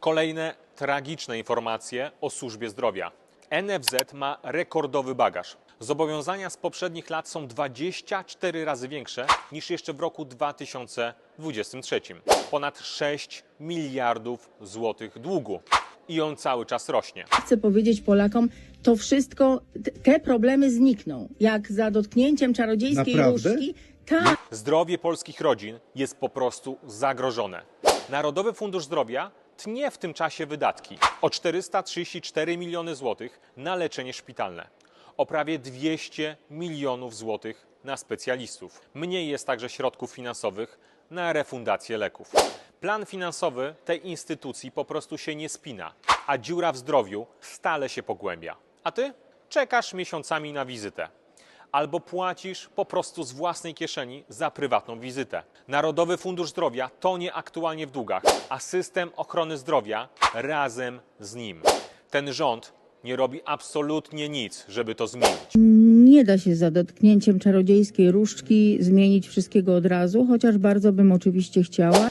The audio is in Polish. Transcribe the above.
Kolejne tragiczne informacje o służbie zdrowia. NFZ ma rekordowy bagaż. Zobowiązania z poprzednich lat są 24 razy większe niż jeszcze w roku 2023. Ponad 6 miliardów złotych długu. I on cały czas rośnie. Chcę powiedzieć Polakom, to wszystko, te- problemy znikną. Jak za dotknięciem czarodziejskiej Naprawdę? różdżki. Tak. Zdrowie polskich rodzin jest po prostu zagrożone. Narodowy Fundusz Zdrowia tnie w tym czasie wydatki o 434 miliony złotych na leczenie szpitalne, o prawie 200 milionów złotych na specjalistów. Mniej jest także środków finansowych na refundację leków. Plan finansowy tej instytucji po prostu się nie spina, a dziura w zdrowiu stale się pogłębia. A ty czekasz miesiącami na wizytę albo płacisz po prostu z własnej kieszeni za prywatną wizytę. Narodowy Fundusz Zdrowia tonie aktualnie w długach, a system ochrony zdrowia razem z nim. Ten rząd nie robi absolutnie nic, żeby to zmienić. Nie da się za dotknięciem czarodziejskiej różdżki zmienić wszystkiego od razu, chociaż bardzo bym oczywiście chciała.